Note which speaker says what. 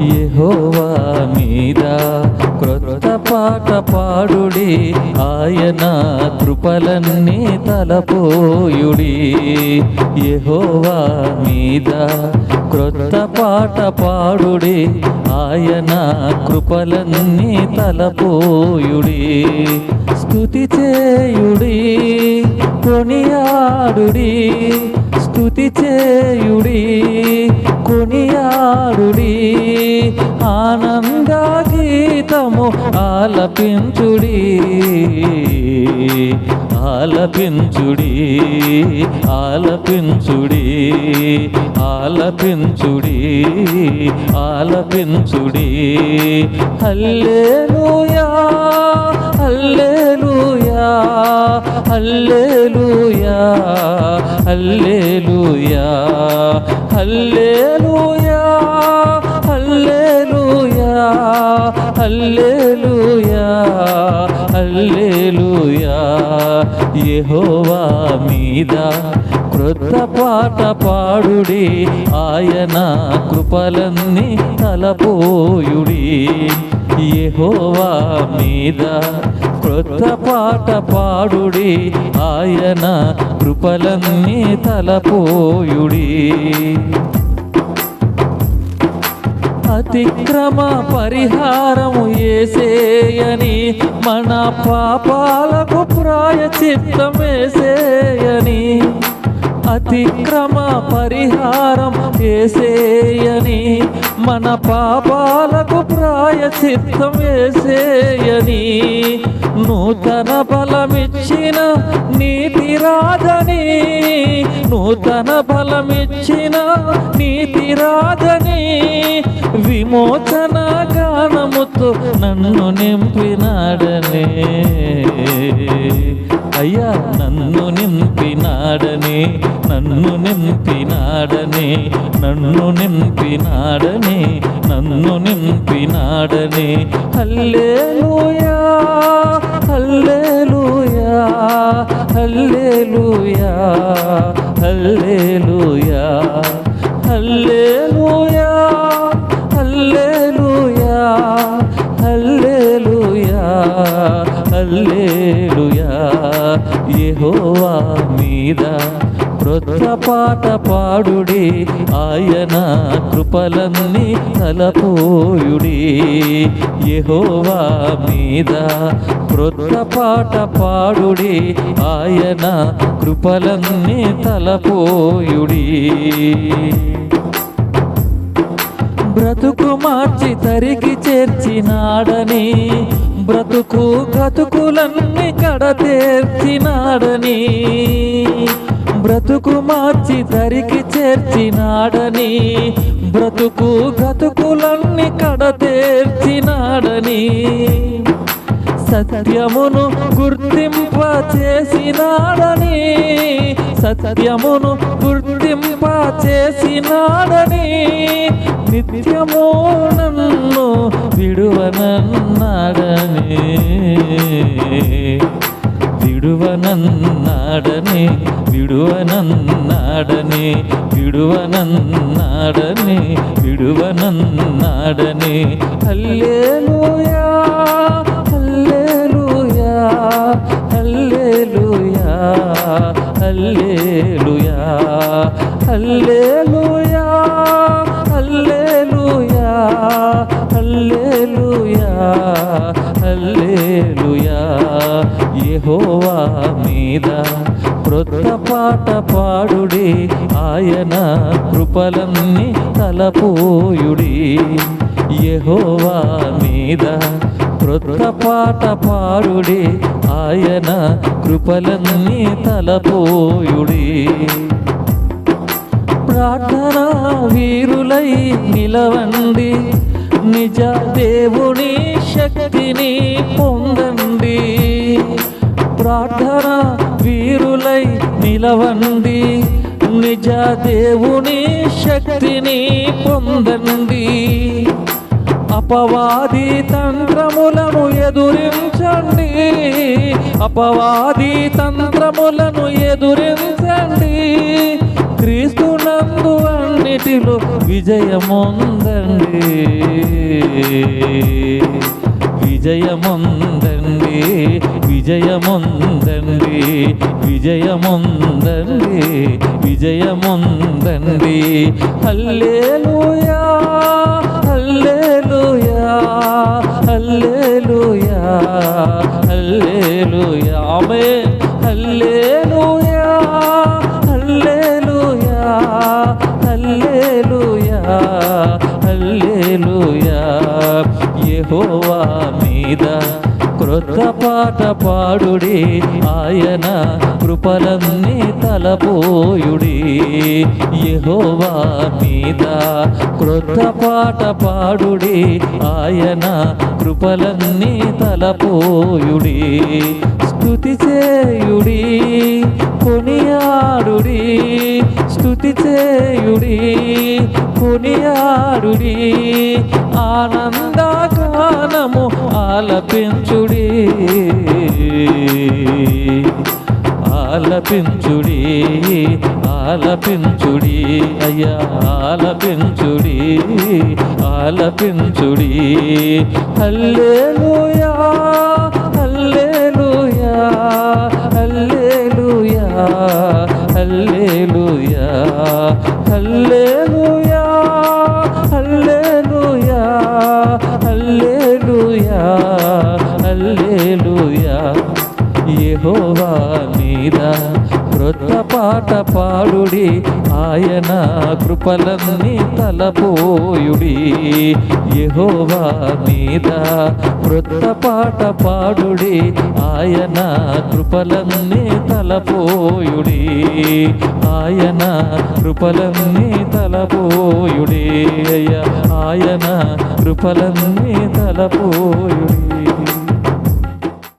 Speaker 1: యెహోవా మీద. క్రొత్త పాట పాడుడి ఆయన కృపలన్నీ తలపోయుడి. యెహోవా మీద క్రొత్త పాట పాడుడి ఆయన కృపలన్నీ తలపోయుడి. స్థుతి చేయుడి కొనియాడుడి. స్థుతి చేయుడి కొనియాడుడి. ఆనంద గీతము ఆలపించుడి. ఆలపించుడి ఆలపించుడి ఆలపించుడి ఆలపించుడి. హల్లెలూయా హల్లెలూయా హల్లెలూయా హల్లెలూయా హల్లెలూయా. హల్లెలూయా హల్లెలూయా. యెహోవా మీద క్రొత్త పాట పాడుడి ఆయన కృపలన్నీ తలపోయుడి. యెహోవా మీద క్రొత్త పాట పాడుడి ఆయన కృపలన్నీ తలపోయుడి. అతిక్రమ పరిహారము ఏసేయని మన పాపాలకు ప్రాయచిత్తం వేసేయని అతిక్రమ పరిహారం వేసేయని మన పాపాలకు ప్రాయచిత్తం వేసేయని నూతన బలమిచ్చిన నీతి రాజని నూతన బలమిచ్చిన నీతి రాజని విమోచన గానముతో నన్ను నింపినాడనే. అయ్యా నన్ను నింపినాడనే నన్ను నింపినాడనే నన్ను నింపినాడనే నన్ను నింపినాడనే. హల్లెలూయా హల్లెలూయా హల్లెలూయా హల్లెలూయా హల్లే హల్లెలూయా యెహోవా మీద క్రొత్త పాట పాడుడి. ఆయన కృపలన్నీ తలపోయుడి. యహోవా మీద క్రొత్త పాట పాడుడి. ఆయన కృపలన్నీ తలపోయుడి. బ్రతుకు మార్చి తరికి చేర్చినాడని బ్రతుకు గతుకులన్నీ కడతేర్చినాడని. బ్రతుకు మార్చి దరికి చేర్చినాడని. బ్రతుకు గతుకులన్నీ కడతేర్చినాడని. సత్యమును గుర్తింప చేసినాడని సత్యమును గుర్తింప చేసినాడని నిత్యము నన్ను విడువనన్నాడని విడువనన్నాడని విడువనన్నాడని విడువనన్నాడని విడువనన్నాడని. హల్లెలూయా. హల్లెలూయా హల్లెలూయా హల్లెలూయా హల్లెలూయా హల్లెలూయా. యెహోవా మీద క్రొత్త పాట పాడుడి ఆయన కృపలన్నీ తలపోయుడి. యెహోవా మీద క్రొత్త పాట పాడుడి ఆయన కృపలన్నీ తలపోయుడే. ప్రార్థన వీరులై నిలవండి నిజ దేవుని శక్తిని పొందండి. ప్రార్థన వీరులై నిలవండి నిజ దేవుని శక్తిని పొందండి. అపవాది తంత్రములను ఎదురించండి. అపవాది తంత్రములను ఎదురించండి. క్రీస్తునందు అన్నిటిలో విజయముందండి. విజయముందండి విజయముందండి విజయముందండి విజయముందండి. హల్లేలుయా హల్లేలూయా హల్లేలూయా హల్లేలూయా ఆమేన్ హల్లేలూయా హల్లేలూయా హల్లేలూయా హల్లేలూయా యెహోవా మీద క్రొత్త పాట పాడుడి ఆయన కృపలన్నీ తలపోయుడి. యహోవా మీద క్రొత్త పాట పాడుడి ఆయన కృపలన్నీ తలపోయుడి. స్తుతి చేయుడి కొనియాడుడి. స్తుతి చేయుడి కొనియాడుడి. ఆనందగానము ఆలపించుడి. ఆలపించుడి ఆలపించుడి ఆలపించుడి అయ్యా ఆలపించుడి ఆలపించుడి. హల్లేలూయా హల్లేలూయా హల్లేలూయా హల్లేలూయా హల్లేలూయా. హల్లేలూయా. యెహోవా మీద క్రొత్త పాట పాడుడి. ఆయన కృపలన్నీ తలపోయుడి. యహోవా మీద క్రొత్త పాట పాడుడి. ఆయన కృపలన్నీ తలపోయుడి. ఆయన కృపలన్నీ తలపోయుడి. అయ్యా ఆయన కృపలన్నీ తలపోయుడి.